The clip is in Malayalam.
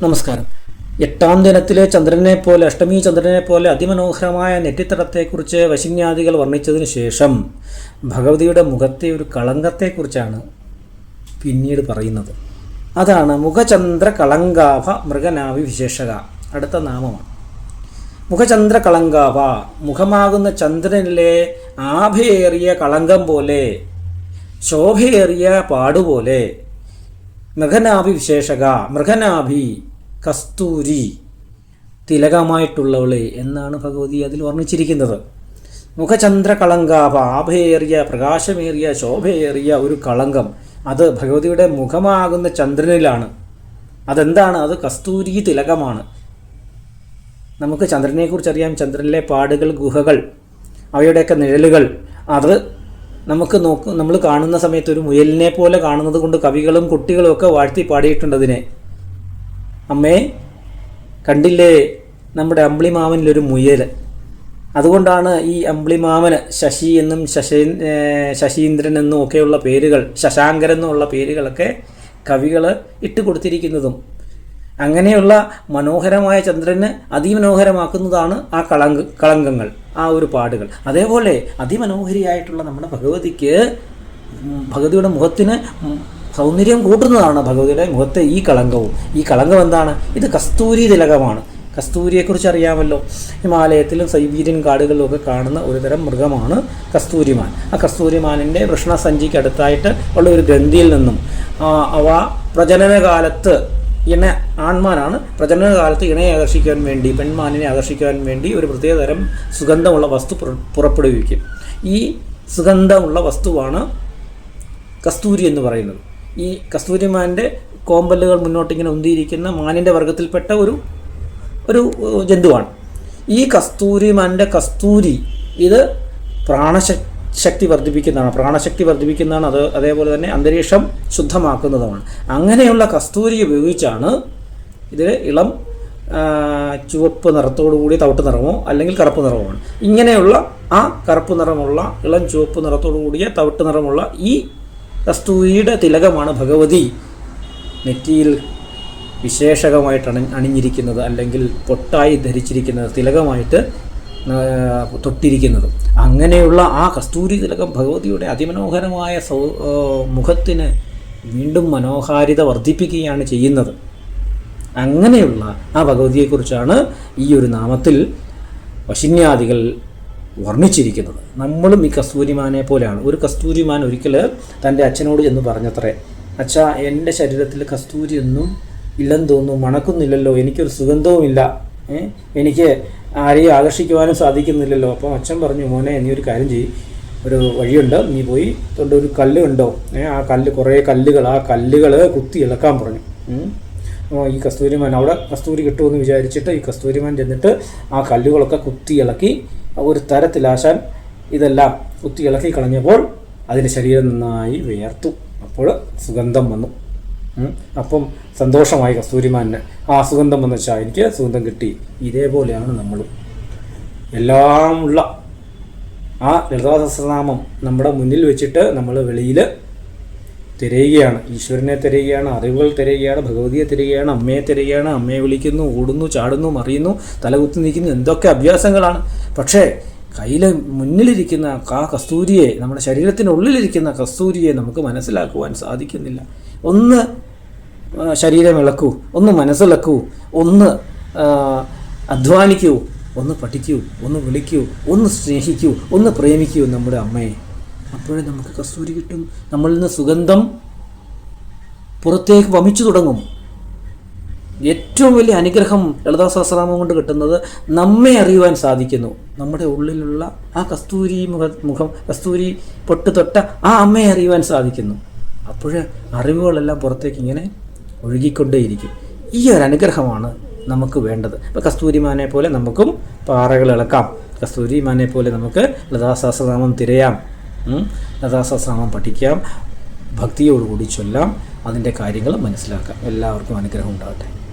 നമസ്കാരം. എട്ടാം ദിനത്തിലെ ചന്ദ്രനെ പോലെ അഷ്ടമി ചന്ദ്രനെ പോലെ അതിമനോഹരമായ നെറ്റിത്തടത്തെക്കുറിച്ച് വശിന്യാദികൾ വർണിച്ചതിന് ശേഷം ഭഗവതിയുടെ മുഖത്തെ ഒരു കളങ്കത്തെക്കുറിച്ചാണ് പിന്നീട് പറയുന്നത്. അതാണ് മുഖചന്ദ്ര കളങ്കാഭ മൃഗനാഭി വിശേഷക അടുത്ത നാമമാണ്. മുഖചന്ദ്ര കളങ്കാഭ മുഖമാകുന്ന ചന്ദ്രനിലെ ആഭയേറിയ കളങ്കം പോലെ ശോഭയേറിയ പാടുപോലെ മൃഗനാഭി വിശേഷക മൃഗനാഭി കസ്തൂരി തിലകമായിട്ടുള്ളവളെ എന്നാണ് ഭഗവതി അതിൽ വർണിച്ചിരിക്കുന്നത്. മുഖചന്ദ്ര കളങ്കാപ ആഭയേറിയ പ്രകാശമേറിയ ശോഭയേറിയ ഒരു കളങ്കം. അത് ഭഗവതിയുടെ മുഖമാകുന്ന ചന്ദ്രനിലാണ്. അതെന്താണ്? അത് കസ്തൂരി തിലകമാണ്. നമുക്ക് ചന്ദ്രനെക്കുറിച്ച് അറിയാം ചന്ദ്രനിലെ പാടുകൾ ഗുഹകൾ അവയുടെയൊക്കെ നിഴലുകൾ. അത് നമുക്ക് നോക്ക് നമ്മൾ കാണുന്ന സമയത്ത് ഒരു മുയലിനെ പോലെ കാണുന്നത് കൊണ്ട് കവികളും കുട്ടികളും ഒക്കെ വാഴ്ത്തി പാടിയിട്ടുണ്ടതിനെ അമ്മേ കണ്ടില്ലേ നമ്മുടെ അമ്പിളിമാമനിലൊരു മുയൽ. അതുകൊണ്ടാണ് ഈ അമ്പിളിമാമന് ശശി എന്നും ശശീ ശശീന്ദ്രൻ എന്നും ഒക്കെയുള്ള പേരുകൾ ശശാങ്കരൻ എന്നുള്ള പേരുകളൊക്കെ കവികൾ ഇട്ട് കൊടുത്തിരിക്കുന്നതും അങ്ങനെയുള്ള മനോഹരമായ ചന്ദ്രനെ അതിമനോഹരമാക്കുന്നതാണ് ആ കളങ്ക കളങ്കങ്ങൾ ആ ഒരു പാടുകൾ. അതേപോലെ അതിമനോഹരിയായിട്ടുള്ള നമ്മുടെ ഭഗവതിക്ക് ഭഗവതിയുടെ മുഖത്തിന് സൗന്ദര്യം കൂട്ടുന്നതാണ് ഭഗവതിയുടെ മുഖത്തെ ഈ കളങ്കവും. ഈ കളങ്കം എന്താണ്? ഇത് കസ്തൂരി തിലകമാണ്. കസ്തൂരിയെക്കുറിച്ച് അറിയാമല്ലോ. ഹിമാലയത്തിലും സൈബീരിയൻ കാടുകളിലും ഒക്കെ കാണുന്ന ഒരുതരം മൃഗമാണ് കസ്തൂരിമാൻ. ആ കസ്തൂരിമാനിന്റെ വൃഷ്ണസഞ്ചിക്കടുത്തായിട്ട് ഉള്ള ഒരു ഗ്രന്ഥിയിൽ നിന്നും അവ പ്രജനനകാലത്ത് ഇണ ആൺമാനാണ്. പ്രജനനകാലത്ത് ഇണയെ ആകർഷിക്കാൻ വേണ്ടി പെൺമാനിനെ ആകർഷിക്കാൻ വേണ്ടി ഒരു പ്രത്യേകതരം സുഗന്ധമുള്ള വസ്തു പുറപ്പെടുവിക്കും. ഈ സുഗന്ധമുള്ള വസ്തുവാണ് കസ്തൂരി എന്ന് പറയുന്നത്. ഈ കസ്തൂരിമാന്റെ കോമ്പല്ലുകൾ മുന്നോട്ടിങ്ങനെ ഉന്തിയിരിക്കുന്ന മാനിന്റെ വർഗത്തിൽപ്പെട്ട ഒരു ഒരു ജന്തുവാണ്. ഈ കസ്തൂരിമാന്റെ കസ്തൂരി ഇത് പ്രാണശ ശക്തി വർദ്ധിപ്പിക്കുന്നതാണ് പ്രാണശക്തി വർദ്ധിപ്പിക്കുന്നതാണ് അത് അതേപോലെ തന്നെ അന്തരീക്ഷം ശുദ്ധമാക്കുന്നതുമാണ് അങ്ങനെയുള്ള കസ്തൂരി ഉപയോഗിച്ചാണ് ഇതിൽ ഇളം ചുവപ്പ് നിറത്തോടു കൂടി തവിട്ട് നിറമോ അല്ലെങ്കിൽ കറുപ്പ് നിറമോ ആണ്. ഇങ്ങനെയുള്ള ആ കറുപ്പ് നിറമുള്ള ഇളം ചുവപ്പ് നിറത്തോടു കൂടിയ തവിട്ട് നിറമുള്ള ഈ കസ്തൂരിയുടെ തിലകമാണ് ഭഗവതി നെറ്റിയിൽ വിശേഷകമായിട്ട് അണി അണിഞ്ഞിരിക്കുന്നത് അല്ലെങ്കിൽ പൊട്ടായി ധരിച്ചിരിക്കുന്നത്. തിലകമായിട്ട് തൊട്ടിരിക്കുന്നത്. അങ്ങനെയുള്ള ആ കസ്തൂരി തിലകം ഭഗവതിയുടെ അതിമനോഹരമായ സൗ മുഖത്തിന് വീണ്ടും മനോഹാരിത വർദ്ധിപ്പിക്കുകയാണ് ചെയ്യുന്നത്. അങ്ങനെയുള്ള ആ ഭഗവതിയെക്കുറിച്ചാണ് ഈ ഒരു നാമത്തിൽ വശിന്യാദികൾ വർണിച്ചിരിക്കുന്നത്. നമ്മളും ഈ കസ്തൂരിമാനെ പോലെയാണ്. ഒരു കസ്തൂരിമാൻ ഒരിക്കൽ തന്റെ അച്ഛനോട് ചെന്ന് പറഞ്ഞത്രേ അച്ഛാ എന്റെ ശരീരത്തിൽ കസ്തൂരിയൊന്നും ഇല്ലെന്ന് തോന്നുന്നു മണക്കുന്നില്ലല്ലോ എനിക്കൊരു സുഗന്ധവുമില്ല? എനിക്ക് ആരെയും ആകർഷിക്കുവാനും സാധിക്കുന്നില്ലല്ലോ. അപ്പം അച്ഛൻ പറഞ്ഞു മോനെ നീ ഒരു കാര്യം ചെയ്യും. ഒരു വഴിയുണ്ട്. നീ പോയി തൊണ്ട് ഒരു കല്ല് ഏഹ് ആ കല്ല് കുറേ കല്ലുകൾ ആ കല്ലുകൾ കുത്തി ഇളക്കാൻ പറഞ്ഞു. അപ്പോൾ ഈ കസ്തൂരിമാൻ അവിടെ കസ്തൂരി കിട്ടുമെന്ന് വിചാരിച്ചിട്ട് ഈ കസ്തൂരിമാൻ ചെന്നിട്ട് ആ കല്ലുകളൊക്കെ കുത്തി ഇളക്കി ഒരു തരത്തിലാശാൻ ഇതെല്ലാം കുത്തി ഇളക്കി കളഞ്ഞപ്പോൾ അതിന്റെ ശരീരം നന്നായി വിയർത്തു. അപ്പോൾ സുഗന്ധം വന്നു. അപ്പം സന്തോഷമായി കസ്തൂരിമാനിന് ആ സുഗന്ധം എന്ന് വെച്ചാൽ എനിക്ക് സുഗന്ധം കിട്ടി. ഇതേപോലെയാണ് നമ്മളും. എല്ലാം ഉള്ള ആ ലളിതാ സഹസ്രനാമം നമ്മുടെ മുന്നിൽ വെച്ചിട്ട് നമ്മൾ വെളിയിൽ തിരയുകയാണ്. ഈശ്വരനെ തിരയുകയാണ് അറിവുകൾ തിരയുകയാണ് ഭഗവതിയെ തിരയുകയാണ് അമ്മയെ തിരയുകയാണ്. അമ്മയെ വിളിക്കുന്നു ഓടുന്നു ചാടുന്നു മറിയുന്നു തലകുത്തി നിൽക്കുന്നു. എന്തൊക്കെ അഭ്യാസങ്ങളാണ്. പക്ഷേ കയ്യിൽ മുന്നിലിരിക്കുന്ന ആ കസ്തൂരിയെ നമ്മുടെ ശരീരത്തിനുള്ളിലിരിക്കുന്ന കസ്തൂരിയെ നമുക്ക് മനസ്സിലാക്കുവാൻ സാധിക്കുന്നില്ല. ഒന്ന് ശരീരം ഇളക്കൂ ഒന്ന് മനസ്സിളക്കൂ ഒന്ന് അധ്വാനിക്കൂ ഒന്ന് പഠിക്കൂ ഒന്ന് വിളിക്കൂ ഒന്ന് സ്നേഹിക്കൂ ഒന്ന് പ്രേമിക്കൂ നമ്മുടെ അമ്മയെ. അപ്പോഴേ നമുക്ക് കസ്തൂരി കിട്ടും. നമ്മളിൽ നിന്ന് സുഗന്ധം പുറത്തേക്ക് വമിച്ചു തുടങ്ങും. ഏറ്റവും വലിയ അനുഗ്രഹം ലളിതാ സഹസ്രനാമം കൊണ്ട് കിട്ടുന്നത് നമ്മെ അറിയുവാൻ സാധിക്കുന്നു. നമ്മുടെ ഉള്ളിലുള്ള ആ കസ്തൂരി മുഖ മുഖം കസ്തൂരി പൊട്ട് തൊട്ട ആ അമ്മയെ അറിയുവാൻ സാധിക്കുന്നു. അപ്പോൾ അറിവുകളെല്ലാം പുറത്തേക്ക് ഇങ്ങനെ ഒഴുകിക്കൊണ്ടേയിരിക്കും. ഈ ഒരു അനുഗ്രഹമാണ് നമുക്ക് വേണ്ടത്. ഇപ്പോൾ കസ്തൂരിമാനെ പോലെ നമുക്കും പാറകൾ ഇളക്കാം. കസ്തൂരിമാനെ പോലെ നമുക്ക് ലതാസഹസ്രനാമം തിരയാം. ലതാസഹസ്രനാമം ലതാ സഹസ്രനാമം പഠിക്കാം. ഭക്തിയോടുകൂടി ചൊല്ലാം. അതിന്റെ കാര്യങ്ങൾ മനസ്സിലാക്കാം. എല്ലാവർക്കും അനുഗ്രഹം ഉണ്ടാകട്ടെ